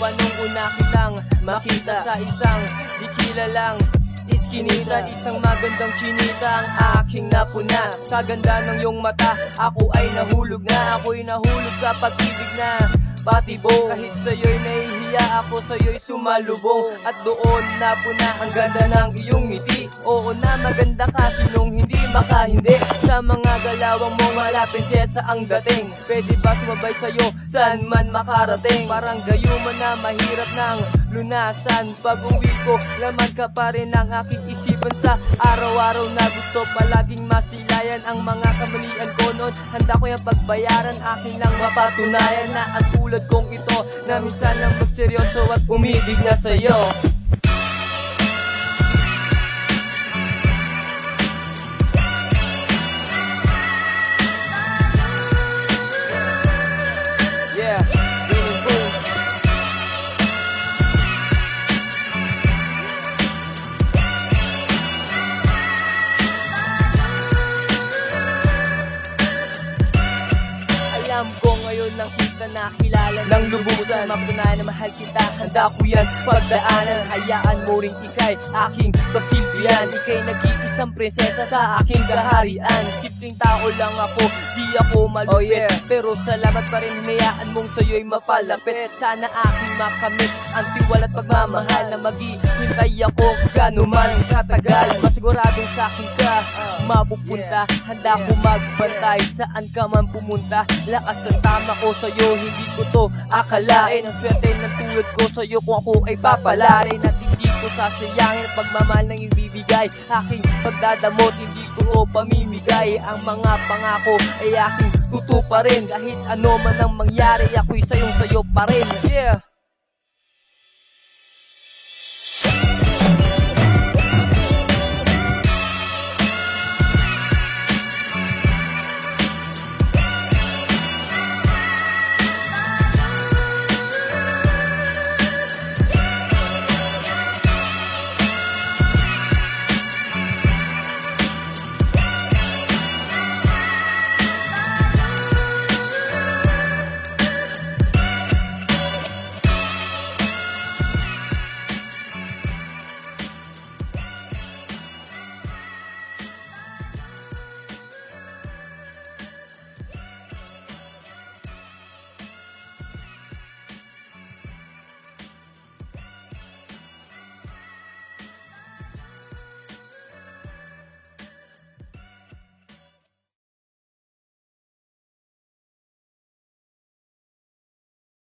pa nung una kitang makita Sa isang dikilalang iskinita At isang magandang chinita ang aking napuna. Sa ganda ng iyong mata, ako ay nahulog na. Ako'y nahulog sa pag-ibig na Patibo, kahit sa'yo'y nahihiya ako Sa'yo'y sumalubong. At doon napuna ang ganda ng iyong ngiti. Oo na maganda ka, sinong hindi makahindi? Sa mga galawang mo wala prinsesa ang dating. Pwede ba sumabay sa'yo, saan man makarating? Parang gayuman na mahirap ng lunasan. Pag uwi ko, laman ka pa rin ang aking isipan. Sa araw-araw na gusto palaging masilayan Ang mga kamalian ko noon, handa ko yung pagbayaran Akin lang mapatunayan na ang tulad kong ito Na minsan lang magseryoso at umibig na sa'yo ngayon lang kita nakilala. Ng lubusan. Mapatunayan na mahal kita, handa ko yan pagdaanan. Hayaan mo ring ikay aking pagsilbihan Ikay nag-iisang prinsesa sa aking kaharian. Simpleng tao lang ako, di ako malupit. Oh, yeah. Pero salamat pa rin hinayaan mong sa'yo'y mapalapit. Sana aking makamit ang tiwala at pagmamahal Na maghihintay ako ganuman katagal. Masiguradong sa akin ka mapupunta. Handa ko magbantay saan ka man pumunta. Lakas ng tama ko sa'yo hindi ko to akalain. Ang swerte ng tulad ko sa'yo kung ako ay papalarin At sasayangin ang pagmamahal ng ibibigay. Aking pagdadamot hindi ko to pamimigay. Ang mga pangako ay aking tutuparin. Kahit ano man ang mangyari ako'y sayong sayo pa rin. Yeah